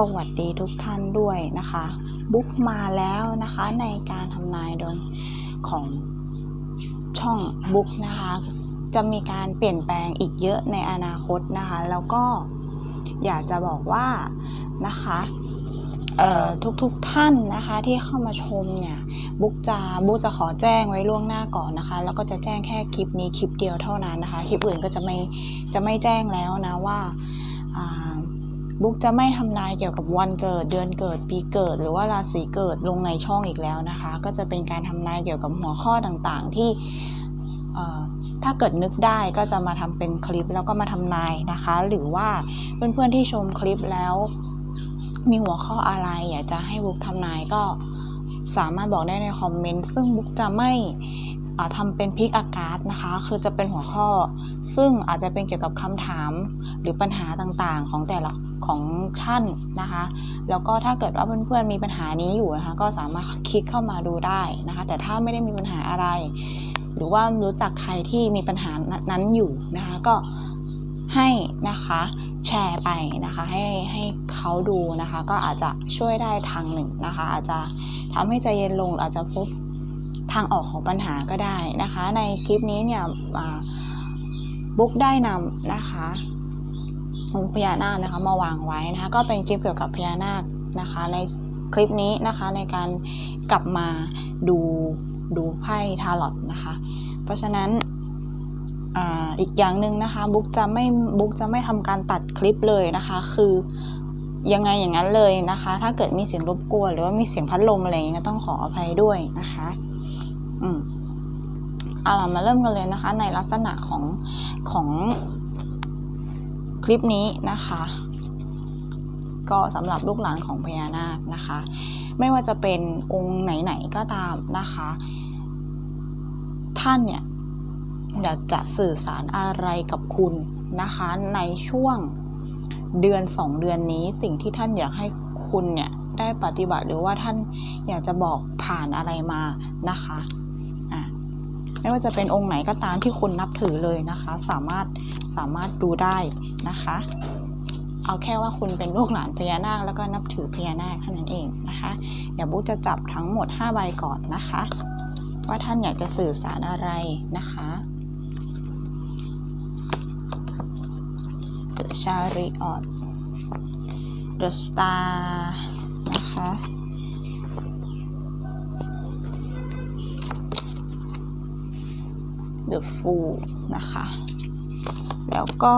สวัสดีทุกท่านด้วยนะคะ บุ๊กมาแล้วนะคะในการทำนายดวงของช่องบุ๊กนะคะ จะมีการเปลี่ยนแปลงอีกเยอะในอนาคตนะคะ แล้วก็อยากจะบอกว่านะคะทุกๆท่านนะคะที่เข้ามาชมเนี่ยบุ๊กจะบุ๊กจะขอแจ้งไว้ล่วงหน้าก่อนนะคะ แล้วก็จะแจ้งแค่คลิปนี้คลิปเดียวเท่านั้นนะคะ คลิปอื่นก็จะไม่จะไม่แจ้งแล้วนะว่าอ่า บุ๊กจะไม่ทำนายเกี่ยวกับวันเกิด เดือนเกิด ปีเกิด หรือว่าราศีเกิดลงในช่องอีกแล้วนะคะ ก็จะเป็นการทำนายเกี่ยวกับหัวข้อต่างๆ ที่ถ้าเกิดนึกได้ก็จะมาทำเป็นคลิปแล้วก็มาทำนายนะคะ หรือว่าเพื่อนๆที่ชมคลิปแล้ว มีหัวข้ออะไร อยากจะให้บุ๊กทำนายก็สามารถบอกได้ในคอมเมนต์ซึ่งบุ๊กจะไม่ ทำเป็นพิกอากาศนะคะ คือจะเป็นหัวข้อ ซึ่งอาจจะเป็นเกี่ยวกับคำถามหรือปัญหาต่างๆของแต่ละของท่านนะคะ แล้วก็ถ้าเกิดว่าเพื่อนๆมีปัญหานี้อยู่นะคะ ก็สามารถคลิกเข้ามาดูได้นะคะ แต่ถ้าไม่ได้มีปัญหาอะไร หรือว่ารู้จักใครที่มีปัญหานั้นอยู่นะคะ ก็ให้นะคะแชร์ไปนะคะให้ให้เขาดูนะคะ ก็อาจจะช่วยได้ทางหนึ่งนะคะ อาจจะทำให้ใจเย็นลงอาจจะพบางออกของปัญหาก็ได้นะคะ ในคลิปนี้เนี่ยบุ๊กได้นำนะคะองค์พญานาคนะคะมาวางไว้นะคะก็เป็นคลิปเกี่ยวกับพญานาคนะคะในคลิปนี้นะคะในการกลับมาดูดูไพ่ทาร์ลอตนะคะ เพราะฉะนั้นอีกอย่างหนึ่งนะคะบุ๊กจะไม่บุ๊กจะไม่ทำการตัดคลิปเลยนะคะ คือยังไงอย่างนั้นเลยนะคะ ถ้าเกิดมีเสียงรบกวนหรือว่ามีเสียงพัดลมอะไรอย่างเงี้ยต้องขออภัยด้วยนะคะ อืมเอาล่ะมาเริ่มกันเลยนะคะ ในลักษณะของของคลิปนี้นะคะ ก็สำหรับลูกหลานของพญานาคนะคะ ไม่ว่าจะเป็นองค์ไหนๆก็ตามนะคะ ท่านเนี่ยอยากจะสื่อสารอะไรกับคุณนะคะ ในช่วงเดือนสองเดือนนี้สิ่งที่ท่านอยากให้คุณเนี่ยได้ปฏิบัติหรือว่าท่านอยากจะบอกผ่านอะไรมานะคะ ไม่ว่าจะเป็นองค์ไหนก็ตามที่คุณนับถือเลยนะคะ สามารถสามารถดูได้นะคะ เอาแค่ว่าคุณเป็นลูกหลานพญานาคแล้วก็นับถือพญานาคเท่านั้นเองนะคะเดี๋ยวบุ๊กจะจับทั้งหมด 5 ใบก่อนนะคะ ว่าท่านอยากจะสื่อสารอะไรนะคะ The Chariot The Star นะคะ The Fool นะคะ แล้วก็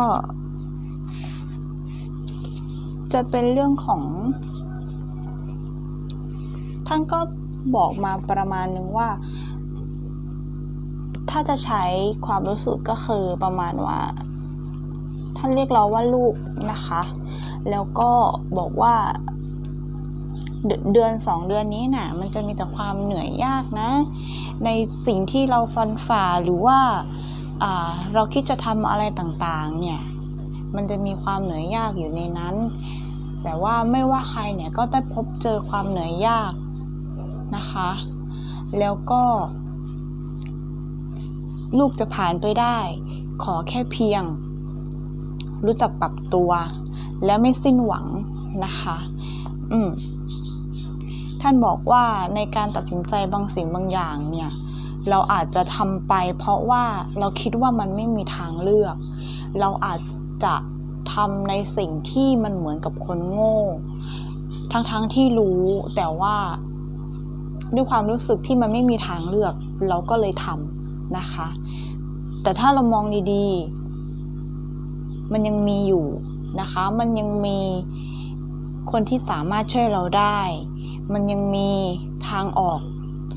จะเป็นเรื่องของ ท่านก็บอกมาประมาณนึงว่า ถ้าจะใช้ความรู้สึกก็คือประมาณว่า ท่านเรียกเราว่าลูกนะคะ แล้วก็บอกว่า เดือนสองเดือนนี้น่ะ มันจะมีแต่ความเหนื่อยยากนะ ในสิ่งที่เราฟันฝ่าหรือว่าาเราคิดจะทำอะไรต่างๆ เนี่ย มันจะมีความเหนื่อยยากอยู่ในนั้น แต่ว่าไม่ว่าใครเนี่ยก็ได้พบเจอความเหนื่อยยากนะคะ แล้วก็ ลูกจะผ่านไปได้ ขอแค่เพียง รู้จักปรับตัว และไม่สิ้นหวังนะคะ อืม ท่านบอกว่าในการตัดสินใจบางสิ่งบางอย่างเนี่ยเราอาจจะทำไป เพราะว่าเราคิดว่ามันไม่มีทางเลือก เราอาจจะทำในสิ่งที่มันเหมือนกับคนโง่ ทั้งๆทที่รู้แต่ว่าด้วยความรู้สึกที่มันไม่มีทางเลือก เราก็เลยทำนะคะ แต่ถ้าเรามองดีๆ มันยังมีอยู่นะคะ มันยังมีคนที่สามารถช่วยเราได้ มันยังมีทางออก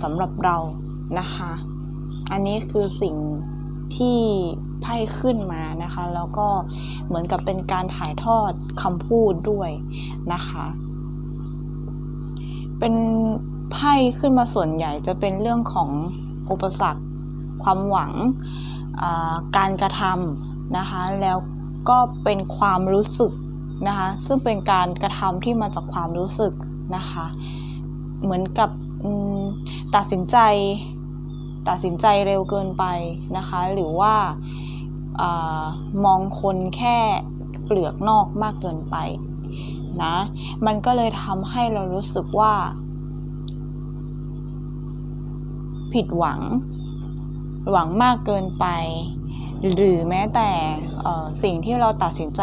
สำหรับเรานะคะ อันนี้คือสิ่งที่ไพ่ขึ้นมานะคะ แล้วก็เหมือนกับเป็นการถ่ายทอดคำพูดด้วยนะคะ เป็นไพ่ขึ้นมาส่วนใหญ่จะเป็นเรื่องของอุปสรรค ความหวังการกระทำนะคะ แล้วก็เป็นความรู้สึกนะคะ ซึ่งเป็นการกระทำที่มาจากความรู้สึก นะคะ เหมือนกับตัดสินใจตัดสินใจเร็วเกินไปนะคะ หรือว่าอมองคนแค่เปลือกนอกมากเกินไปนะมันก็เลยทำให้เรารู้สึกว่า ผิดหวัง หวังมากเกินไป หรือแม้แต่สิ่งที่เราตัดสินใจ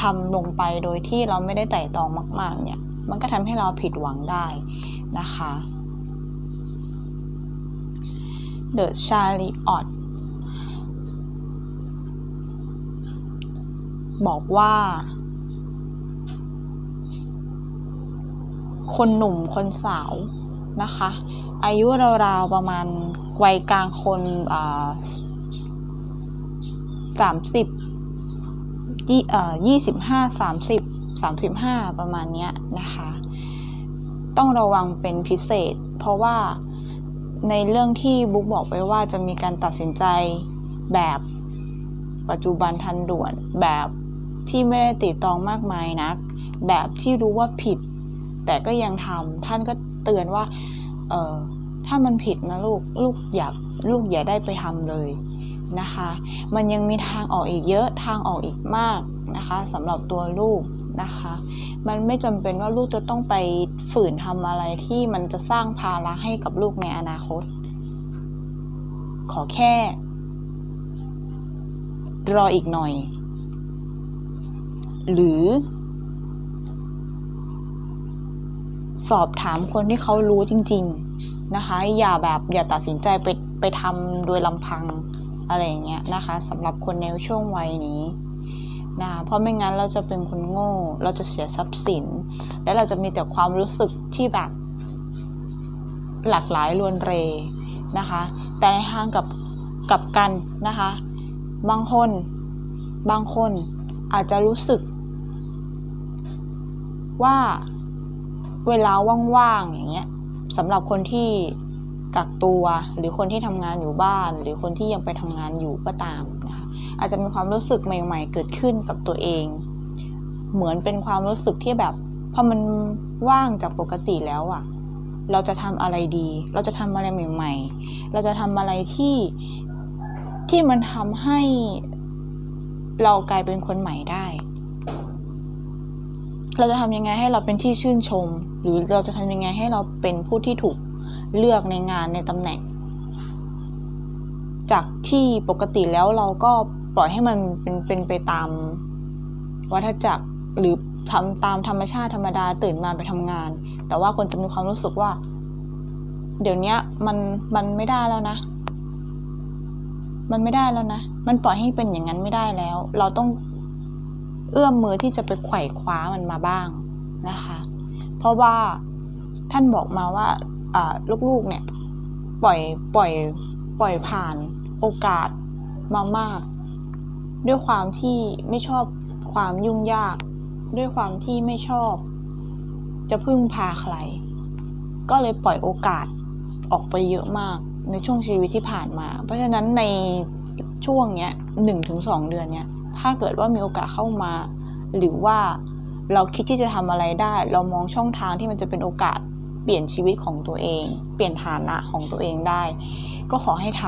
ทำลงไปโดยที่เราไม่ได้ไต่ตองมาก ๆ เนี่ย มันก็ทำให้เราผิดหวังได้นะคะ The Chariot บอกว่า คนหนุ่มคนสาวนะคะ อายุราวๆประมาณวัยกลางคนสามสิบยี่เอ่อยี่สิบห้าสามสิบ สามสิบห้าประมาณนี้นะคะ ต้องระวังเป็นพิเศษ เพราะว่าในเรื่องที่บุ๊กบอกไว้ว่าจะมีการตัดสินใจแบบปัจจุบันทันด่วนแบบที่ไม่ได้ติดตองมากมายนัก แบบที่รู้ว่าผิด แต่ก็ยังทำท่านก็เตือนว่าเออถ้ามันผิดนะลูกลูกอยากลูกอย่าได้ไปทำเลยนะคะ มันยังมีทางออกอีกเยอะทางออกอีกมากนะคะสำหรับตัวลูก นะคะ มันไม่จำเป็นว่าลูกจะต้องไปฝืนทำอะไรที่มันจะสร้างภาระให้กับลูกในอนาคต ขอแค่ รออีกหน่อย หรือ สอบถามคนที่เขารู้จริง ๆนะคะ อย่าแบบอย่าตัดสินใจไปไปทำโดยลำพังอะไรอย่างเงี้ยนะคะสำหรับคนในช่วงวัยนี้ นะเพราะไม่งั้นเราจะเป็นคนโง่ เราจะเสียทรัพย์สิน และเราจะมีแต่ความรู้สึกที่แบบ หลากหลายรวนเรนะคะ แต่ในทางกับกับกันนะคะ บางคนบางคนอาจจะรู้สึก ว่าเวลาว่างๆอย่างเงี้ยสำหรับคนที่กักตัวหรือคนที่ทำงานอยู่บ้าน หรือคนที่ยังไปทำงานอยู่ก็ตาม อาจจะมีความรู้สึกใหม่ ๆ เกิดขึ้นกับตัวเอง เหมือนเป็นความรู้สึกที่แบบพอมันว่างจากปกติแล้วอะเราจะทำอะไรดี เราจะทำอะไรใหม่ ๆ เราจะทำอะไรที่ที่มันทำให้เรากลายเป็นคนใหม่ได้ เราจะทำยังไงให้เราเป็นที่ชื่นชม หรือเราจะทำยังไงให้เราเป็นผู้ที่ถูกเลือกในงานในตำแหน่ง จากที่ปกติแล้วเราก็ปล่อยให้มันเป็นเป็นไปตามวัฏจักรหรือทำตามธรรมชาติธรรมดาตื่นมาไปทำงาน แต่ว่าคนจะมีความรู้สึกว่า เดี๋ยวนี้มันมันไม่ได้แล้วนะ มันไม่ได้แล้วนะ มันปล่อยให้เป็นอย่างนั้นไม่ได้แล้ว เราต้องเอื้อมมือที่จะไปไขว่คว้ามันมาบ้างนะคะ เพราะว่าท่านบอกมาว่าลูกๆเนี่ย ปล่อยปล่อย ปล่อยผ่านโอกาสมามาก ด้วยความที่ไม่ชอบความยุ่งยาก ด้วยความที่ไม่ชอบ จะพึ่งพาใคร ก็เลยปล่อยโอกาสออกไปเยอะมากในช่วงชีวิตที่ผ่านมา เพราะฉะนั้นในช่วงเนี้ยหนึ่งถึงสองเดือนเนี้ยถ้าเกิดว่ามีโอกาสเข้ามา หรือว่าเราคิดที่จะทำอะไรได้ เรามองช่องทางที่มันจะเป็นโอกาส เปลี่ยนชีวิตของตัวเอง เปลี่ยนฐานะของตัวเองได้ ก็ขอให้ท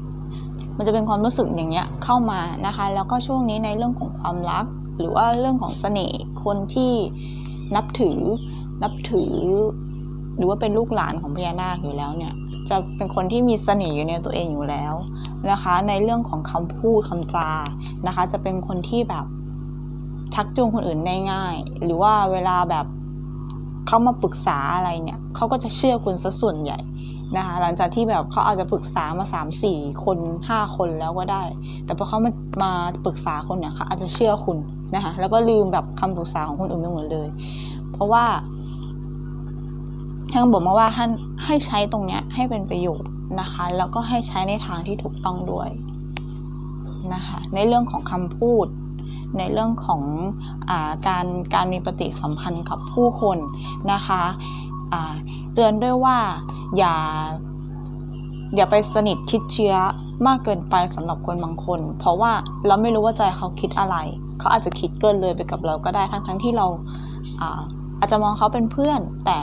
ำมันจะเป็นความรู้สึกอย่างเงี้ยเข้ามานะคะ แล้วก็ช่วงนี้ในเรื่องของความรัก หรือว่าเรื่องของเสน่ห์คนที่นับถือนับถือ หรือว่าเป็นลูกหลานของพญานาคอยู่แล้วเนี่ยจะเป็นคนที่มีเสน่ห์อยู่ในตัวเองอยู่แล้วนะคะ ในเรื่องของคำพูดคำจานะคะ จะเป็นคนที่แบบชักจูงคนอื่นได้ง่าย หรือว่าเวลาแบบ เขามาปรึกษาอะไรเนี่ยเขาก็จะเชื่อคุณซะส่วนใหญ่นะคะหลังจากที่แบบเขาอาจจะปรึกษามา 3 4 คน 5 คนแล้วก็ได้ แต่พอเขามามาปรึกษาคนเนี่ยเขาอาจจะเชื่อคุณนะคะแล้วก็ลืมแบบคำปรึกษาของคนอื่นไปหมดเลย เพราะว่าท่านบอกมาว่าท่านให้ใช้ตรงเนี้ยให้เป็นประโยชน์นะคะ แล้วก็ให้ใช้ในทางที่ถูกต้องด้วยนะคะในเรื่องของคำพูด ในเรื่องของอาการการมีปฏิสัมพันธ์กับผู้คนนะคะะเตือนด้วยว่าอย่าอย่าไปสนิทชิดเชื้อมากเกินไปสำหรับคนบางคน เพราะว่าเราไม่รู้ว่าใจเขาคิดอะไร เขาอาจจะคิดเกินเลยไปกับเราก็ได้ทั้งทั้งที่เราอาอาจจะมองเขาเป็นเพื่อน แต่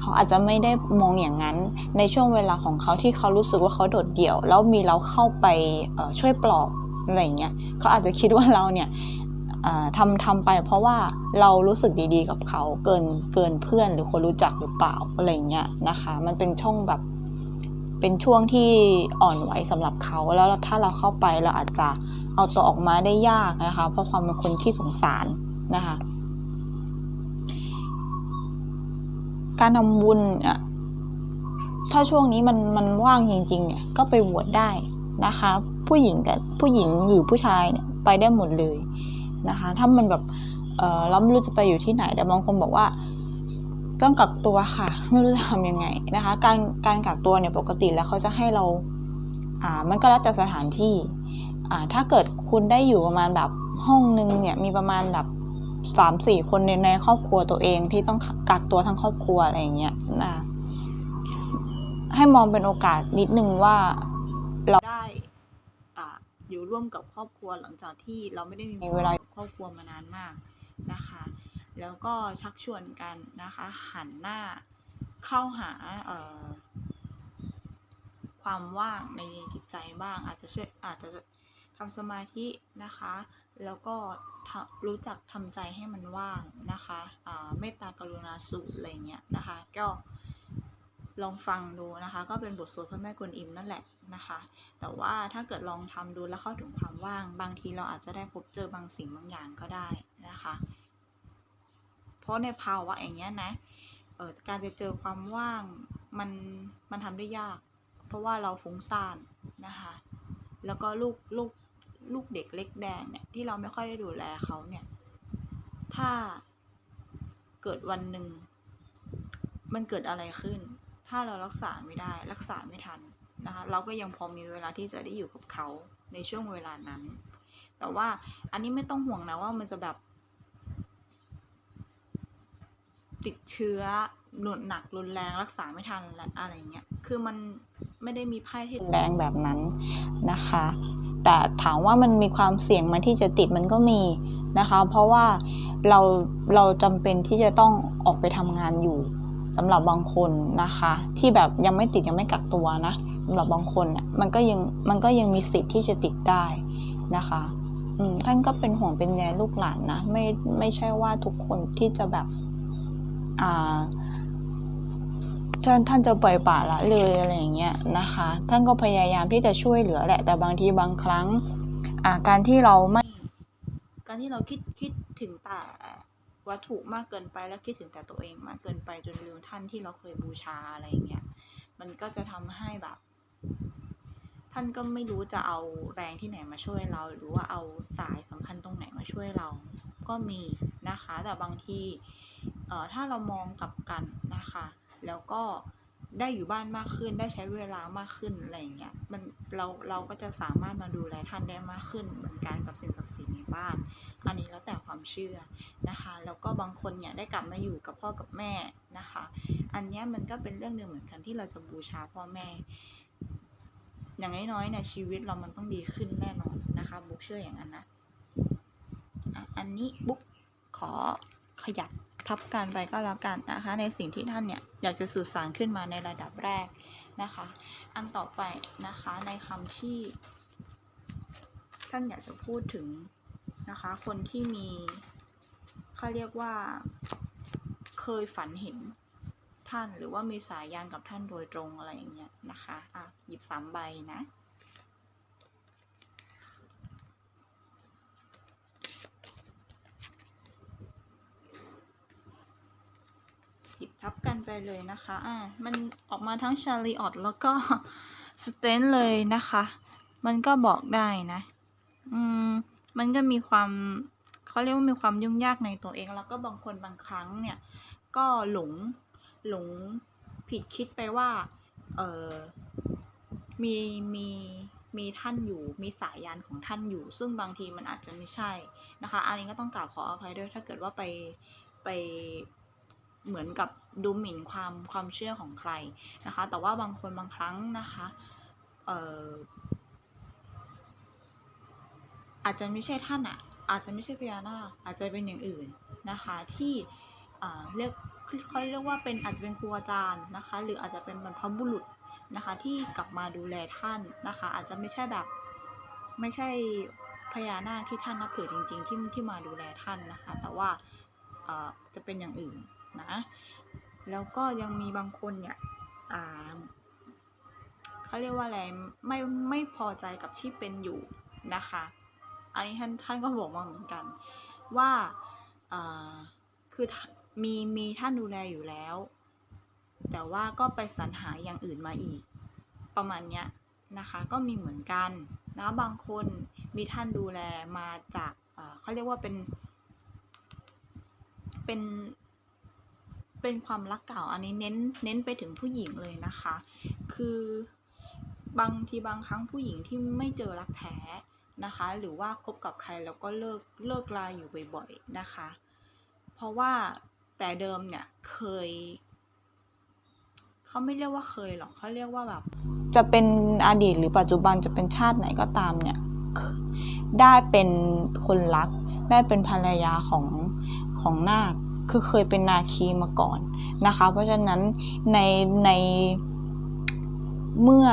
เขาอาจจะไม่ได้มองอย่างนั้น ในช่วงเวลาของเขาที่เขารู้สึกว่าเขาโดดเดี่ยว แล้วมีเราเข้าไปช่วยปลอบอะไรเงี้ยเขาอาจจะคิดว่าเราเนี่ย ทำทำไปเพราะว่าเรารู้สึกดีๆกับเขาเกินเกินเพื่อนหรือคนรู้จักหรือเปล่าอะไรเงี้ยนะคะ มันเป็นช่องแบบเป็นช่วงที่อ่อนไหวสำหรับเขาแล้วถ้าเราเข้าไปเราอาจจะเอาตัวออกมาได้ยากนะคะ เพราะความเป็นคนที่สงสารนะคะ การทำบุญเนี่ยถ้าช่วงนี้มันมันว่างจริงๆเนี่ยก็ไปบวชได้นะคะ ผู้หญิงกับผู้หญิงหรือผู้ชายเนี่ยไปได้หมดเลย นะคะ ถ้ามันแบบเออเราไม่รู้จะไปอยู่ที่ไหนแต่บางคนบอกว่าต้องกักตัวค่ะ ไม่รู้จะทำยังไงนะคะ การการกักตัวเนี่ยปกติแล้วเขาจะให้เราอ่ามันก็แล้วแต่สถานที่อ่าถ้าเกิดคุณได้อยู่ประมาณแบบห้องนึงเนี่ยมีประมาณแบบสามสี่คนในในครอบครัวตัวเองที่ต้องกักตัวทั้งครอบครัวอะไรอย่างเงี้ยนะให้มองเป็นโอกาสนิดนึงว่าเราได้ อ่าอยู่ร่วมกับครอบครัวหลังจากที่เราไม่ได้มีเวลาอยู่กับครอบครัวมานานมากนะคะ แล้วก็ชักชวนกันนะคะ หันหน้าเข้าหาเอ่อความว่างในจิตใจบ้าง อาจจะช่วยอาจจะทำสมาธินะคะ แล้วก็ทำรู้จักทำใจให้มันว่างนะคะอ่าเมตตากรุณาสูตรอะไรเงี้ยนะคะ ก็ ลองฟังดูนะคะ ก็เป็นบทสวดพระแม่กวนอิมนั่นแหละนะคะ แต่ว่าถ้าเกิดลองทำดูแล้วเข้าถึงความว่าง บางทีเราอาจจะได้พบเจอบางสิ่งบางอย่างก็ได้นะคะ เพราะในภาวะอย่างเงี้ยนะเอ่อการจะเจอความว่างมันมันทำได้ยาก เพราะว่าเราฟุ้งซ่านนะคะ แล้วก็ลูกลูกลูกเด็กเล็กแดงเนี่ยที่เราไม่ค่อยได้ดูแลเขาเนี่ย ถ้าเกิดวันหนึ่งมันเกิดอะไรขึ้น ถ้าเรารักษาไม่ได้ รักษาไม่ทันนะคะ เราก็ยังพอมีเวลาที่จะได้อยู่กับเขาในช่วงเวลานั้น แต่ว่าอันนี้ไม่ต้องห่วงนะว่ามันจะแบบ ติดเชื้อหนุนหนักรุนแรงรักษาไม่ทันอะไรเงี้ย คือมันไม่ได้มีไพ่ที่แรงแบบนั้นนะคะ แต่ถามว่ามันมีความเสี่ยงมันที่จะติดมันก็มีนะคะ เพราะว่าเราเราจำเป็นที่จะต้องออกไปทำงานอยู่ สำหรับบางคนนะคะ ที่แบบยังไม่ติดยังไม่กักตัวนะสำหรับบางคนมันก็ยังมันก็ยังมีสิทธิ์ที่จะติดได้นะคะท่านก็เป็นห่วงเป็นใยลูกหลานนะไม่ไม่ใช่ว่าทุกคนที่จะแบบอ่าท่านท่านจะปล่อยปละละเลยอะไรอย่างเงี้ยนะคะ ท่านก็พยายามที่จะช่วยเหลือแหละ แต่บางทีบางครั้งอาการที่เราไม่การที่เราคิดคิดถึงแต่ วัตถุมากเกินไปแล้วคิดถึงแต่ตัวเองมากเกินไปจนลืมท่านที่เราเคยบูชาอะไรอย่างเงี้ยมันก็จะทำให้แบบ ท่านก็ไม่รู้จะเอาแรงที่ไหนมาช่วยเรา หรือว่าเอาสายสำคัญตรงไหนมาช่วยเรา ก็มีนะคะ แต่บางทีเอ่อถ้าเรามองกลับกันนะคะ แล้วก็ ได้อยู่บ้านมากขึ้น ได้ใช้เวลามากขึ้นอะไรอย่างเงี้ยมันเราเราก็จะสามารถมาดูแลท่านได้มากขึ้น เหมือนกันกับสิ่งศักดิ์สิทธิ์ในบ้าน อันนี้แล้วแต่ความเชื่อนะคะแล้วก็บางคนเนี่ยได้กลับมาอยู่กับพ่อกับแม่นะคะ อันเนี้ยมันก็เป็นเรื่องหนึ่งเหมือนกันที่เราจะบูชาพ่อแม่ อย่างน้อยๆเนี่ยชีวิตเรามันต้องดีขึ้นแน่นอนนะคะบุ๊กเชื่ออย่างนั้นนะอะอันนี้บุ๊กขอขยับ ทับการไปก็แล้วกันนะคะ ในสิ่งที่ท่านเนี่ยอยากจะสื่อสารขึ้นมาในระดับแรกนะคะ อันต่อไปนะคะในคำที่ ท่านอยากจะพูดถึงนะคะ คนที่มีเขาเรียกว่าเคยฝันเห็นท่านหรือว่ามีสายยานกับท่านโดยตรงอะไรอย่างเงี้ยนะคะ อะ หยิบสามใบนะ หยิบ ทับกันไปเลยนะคะ อ่า มันออกมาทั้งชาลีออตแล้วก็สเตนเลยนะคะ มันก็บอกได้นะ อืม มันก็มีความเขาเรียกว่ามีความยุ่งยากในตัวเอง แล้วก็บางคนบางครั้งเนี่ย ก็หลง หลงผิดคิดไปว่า เออมี มี มีท่านอยู่ มีสายยานของท่านอยู่ ซึ่งบางทีมันอาจจะไม่ใช่นะคะ อันนี้ก็ต้องกราบขออภัยด้วย ถ้าเกิดว่าไป ไป เหมือนกับดูหมิ่นความความเชื่อของใครนะคะ แต่ว่าบางคนบางครั้งนะคะเอ่ออาจจะไม่ใช่ท่านอะอาจจะไม่ใช่พญานาคอาจจะเป็นอย่างอื่นนะคะที่เรียกเขาเรียกว่าเป็นอาจจะเป็นครูอาจารย์นะคะ หรืออาจจะเป็นบรรพบุรุษนะคะที่กลับมาดูแลท่านนะคะ อาจจะไม่ใช่แบบไม่ใช่พญานาคที่ท่านนับถือจริง ๆ ที่ที่มาดูแลท่านนะคะ แต่ว่าจะเป็นอย่างอื่น นะ แล้วก็ยังมีบางคนเนี่ยเขาเรียกว่าอะไรไม่ไม่พอใจกับที่เป็นอยู่นะคะ อันนี้ท่านท่านก็บอกมาเหมือนกัน ว่าคือมีมีท่านดูแลอยู่แล้ว แต่ว่าก็ไปสรรหาอย่างอื่นมาอีก ประมาณเนี้ยนะคะก็มีเหมือนกันนะบางคนมีท่านดูแลมาจากเขาเรียกว่าเป็น เป็น เป็นความรักเก่าอันนี้เน้นเน้นไปถึงผู้หญิงเลยนะคะ คือบางทีบางครั้งผู้หญิงที่ไม่เจอรักแท้นะคะ หรือว่าคบกับใครแล้วก็เลิกเลิกลาอยู่บ่อยๆนะคะ เพราะว่าแต่เดิมเนี่ยเคยเขาไม่เรียกว่าเคยหรอกเขาเรียกว่าแบบจะเป็นอดีตหรือปัจจุบันจะเป็นชาติไหนก็ตามเนี่ยได้เป็นคนรักได้เป็นภรรยาของของนาค คือเคยเป็นนาคีมาก่อนนะคะ เพราะฉะนั้นในในเมื่อ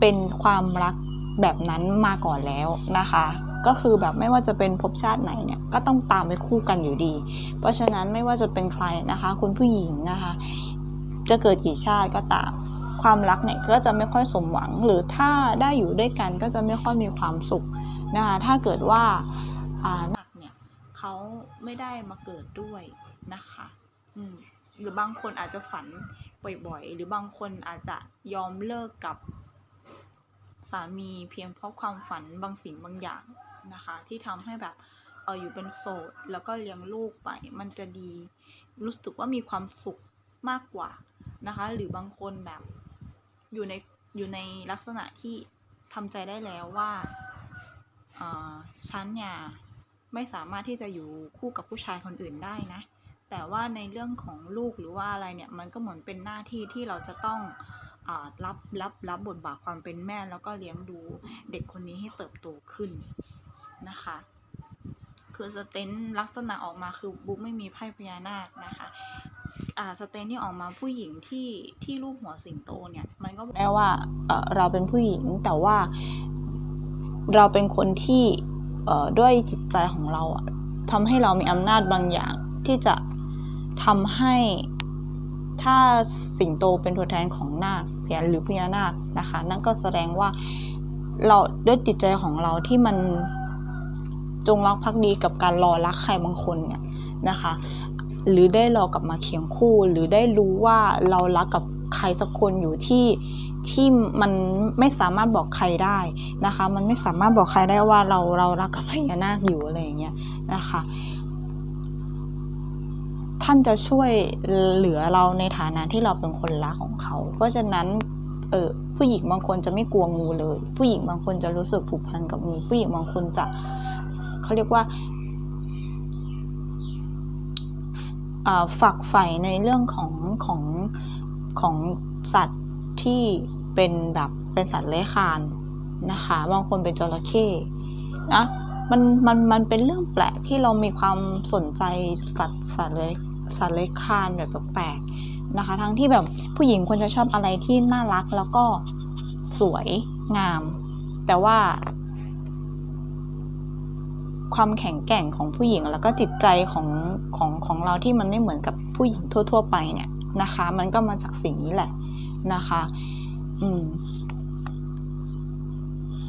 เป็นความรักแบบนั้นมาก่อนแล้วนะคะ ก็คือแบบไม่ว่าจะเป็นภพชาติไหนเนี่ยก็ต้องตามไปคู่กันอยู่ดี เพราะฉะนั้นไม่ว่าจะเป็นใครนะคะ คุณผู้หญิงนะคะ จะเกิดกี่ชาติก็ตาม ความรักเนี่ยก็จะไม่ค่อยสมหวัง หรือถ้าได้อยู่ด้วยกันก็จะไม่ค่อยมีความสุขนะคะถ้าเกิดว่าอ่า เขาไม่ได้มาเกิดด้วยนะคะ อืมหรือบางคนอาจจะฝันบ่อยๆ หรือบางคนอาจจะยอมเลิกกับสามีเพียงเพราะความฝันบางสิ่งบางอย่างนะคะ ที่ทำให้แบบเอออยู่เป็นโสดแล้วก็เลี้ยงลูกไป มันจะดี รู้สึกว่ามีความสุขมากกว่านะคะ หรือบางคนแบบอยู่ในอยู่ในลักษณะที่ทำใจได้แล้วว่าเออฉันเนี่ย ไม่สามารถที่จะอยู่คู่กับผู้ชายคนอื่นได้นะ แต่ว่าในเรื่องของลูกหรือว่าอะไรเนี่ยมันก็เหมือนเป็นหน้าที่ที่เราจะต้องอรับรับรับบทบาทความเป็นแม่แล้วก็เลี้ยงดูเด็กคนนี้ให้เติบโตขึ้นนะคะคือสเตนลักษณะออกมาคือบุ๊กไม่มีไพ่พญานาคนะคะอ่าสเตนที่ออกมาผู้หญิงที่ที่รูปหัวสิงโตเนี่ยมันก็ได้ว่าเออเราเป็นผู้หญิงแต่ว่าเราเป็นคนที่ ด้วยจิตใจของเราอะทำให้เรามีอำนาจบางอย่างที่จะทำให้ถ้าสิงโตเป็นตัวแทนของนาคพญาหรือพญานาคนะคะ นั่นก็แสดงว่าเราด้วยจิตใจของเราที่มันจงรักภักดีกับการรอรักใครบางคนเนี่ยนะคะ หรือได้รอกลับมาเคียงคู่ หรือได้รู้ว่าเรารักกับใครสักคนอยู่ที่ ที่มันไม่สามารถบอกใครได้นะคะ มันไม่สามารถบอกใครได้ว่าเราเรารักกับพญานาคอยู่อะไรอย่างเงี้ยนะคะท่านจะช่วยเหลือเราในฐานะที่เราเป็นคนรักของเขา เพราะฉะนั้นเออผู้หญิงบางคนจะไม่กลัวงูเลย ผู้หญิงบางคนจะรู้สึกผูกพันกับงูผู้หญิงบางคนจะเขาเรียกว่าอ่าฝักใฝ่ในเรื่องของของของสัตว์ ที่เป็นแบบเป็นสัตว์เลื้อยคลานนะคะบางคนเป็นจระเข้นะมันมันมันเป็นเรื่องแปลกที่เรามีความสนใจสัตว์สัตว์เลื้อยสัตว์เลื้อยคลานแบบแปลกๆนะคะ ทั้งที่แบบผู้หญิงควรจะชอบอะไรที่น่ารักแล้วก็สวยงาม แต่ว่า ความแข็งแกร่งของผู้หญิงแล้วก็จิตใจของของของเราที่มันไม่เหมือนกับผู้หญิงทั่ว ๆ ไปเนี่ยนะคะ มันก็มาจากสิ่งนี้แหละ นะคะ อืม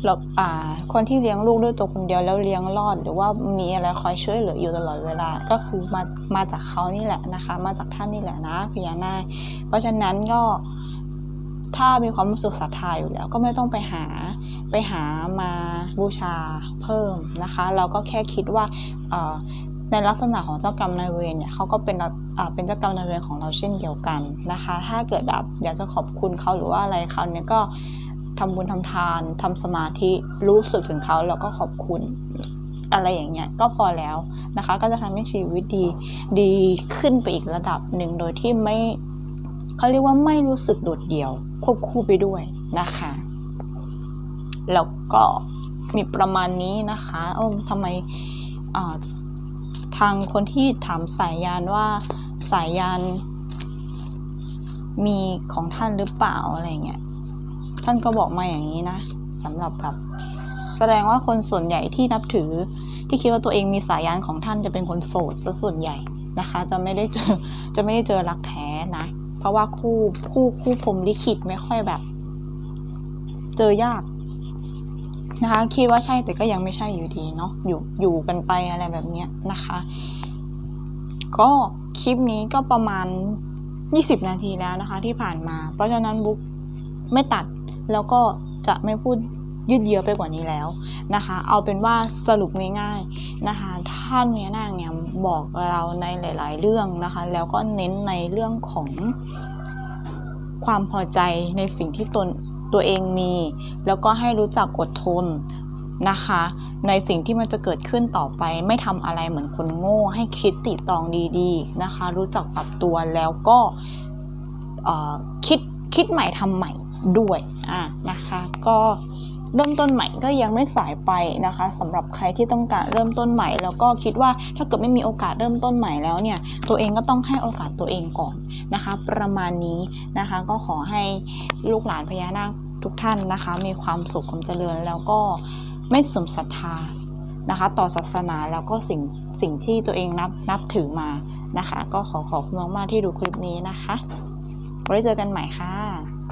แล้วอ่า คนที่เลี้ยงลูกด้วยตัวคนเดียวแล้วเลี้ยงรอด หรือว่ามีอะไรคอยช่วยเหลืออยู่ตลอดเวลา ก็คือมามาจากเขานี่แหละนะคะ มาจากท่านนี่แหละนะพญานาคเพราะฉะนั้นก็ถ้ามีความรู้สึกศรัทธาอยู่แล้วก็ไม่ต้องไปหาไปหามาบูชาเพิ่มนะคะ เราก็แค่คิดว่าเอ่อ ในลักษณะของเจ้ากรรมนายเวรเนี่ยเขาก็เป็นอ่าเป็นเจ้ากรรมนายเวรของเราเช่นเดียวกันนะคะ ถ้าเกิดแบบอยากจะขอบคุณเขาหรือว่าอะไรเขาเนี่ยก็ทำบุญทำทานทำสมาธิรู้สึกถึงเขาแล้วก็ขอบคุณอะไรอย่างเงี้ยก็พอแล้วนะคะ ก็จะทำให้ชีวิตดีดีขึ้นไปอีกระดับหนึ่งโดยที่ไม่เขาเรียกว่าไม่รู้สึกโดดเดี่ยว ควบคู่ไปด้วยนะคะ แล้วก็มีประมาณนี้นะคะโอ้ทำไมอ่า ทางคนที่ถามสายยานว่าสายยานมีของท่านหรือเปล่าอะไรเงี้ย ท่านก็บอกมาอย่างนี้นะสำหรับแบบแสดงว่าคนส่วนใหญ่ที่นับถือที่คิดว่าตัวเองมีสายยานของท่านจะเป็นคนโสดซะส่วนใหญ่นะคะ จะไม่ได้เจอจะไม่ได้เจอรักแท้นะ เพราะว่าคู่คู่คู่พรมลิขิตไม่ค่อยแบบ เจอยาก นะคะ คิดว่าใช่แต่ก็ยังไม่ใช่อยู่ดีเนาะอยู่อยู่กันไปอะไรแบบเนี้ยนะคะ ก็คลิปนี้ก็ประมาณ 20 นาทีแล้วนะคะที่ผ่านมา เพราะฉะนั้นบุ๊กไม่ตัดแล้วก็จะไม่พูดยืดเยื้อไปกว่านี้แล้วนะคะ เอาเป็นว่าสรุปง่ายๆนะคะ ท่านเมียนางเนี่ยบอกเราในหลาย ๆ เรื่องนะคะ แล้วก็เน้นในเรื่องของความพอใจในสิ่งที่ตน ตัวเองมี แล้วก็ให้รู้จักอดทนนะคะ ในสิ่งที่มันจะเกิดขึ้นต่อไป ไม่ทำอะไรเหมือนคนโง่ ให้คิดติตองดีๆนะคะ รู้จักปรับตัวแล้วก็คิดคิดใหม่ทำใหม่ด้วยอะนะคะ ก็ เริ่มต้นใหม่ก็ยังไม่สายไปนะคะสำหรับใครที่ต้องการเริ่มต้นใหม่ แล้วก็คิดว่าถ้าเกิดไม่มีโอกาสเริ่มต้นใหม่แล้วเนี่ยตัวเองก็ต้องให้โอกาสตัวเองก่อนนะคะ ประมาณนี้นะคะก็ขอให้ลูกหลานพญานาคทุกท่านนะคะ มีความสุขความเจริญแล้วก็ไม่สมศรัทธานะคะต่อศาสนาแล้วก็สิ่งสิ่งที่ตัวเองนับนับถือมานะคะ ก็ขอขอบคุณมากๆที่ดูคลิปนี้นะคะไว้เจอกันใหม่ค่ะ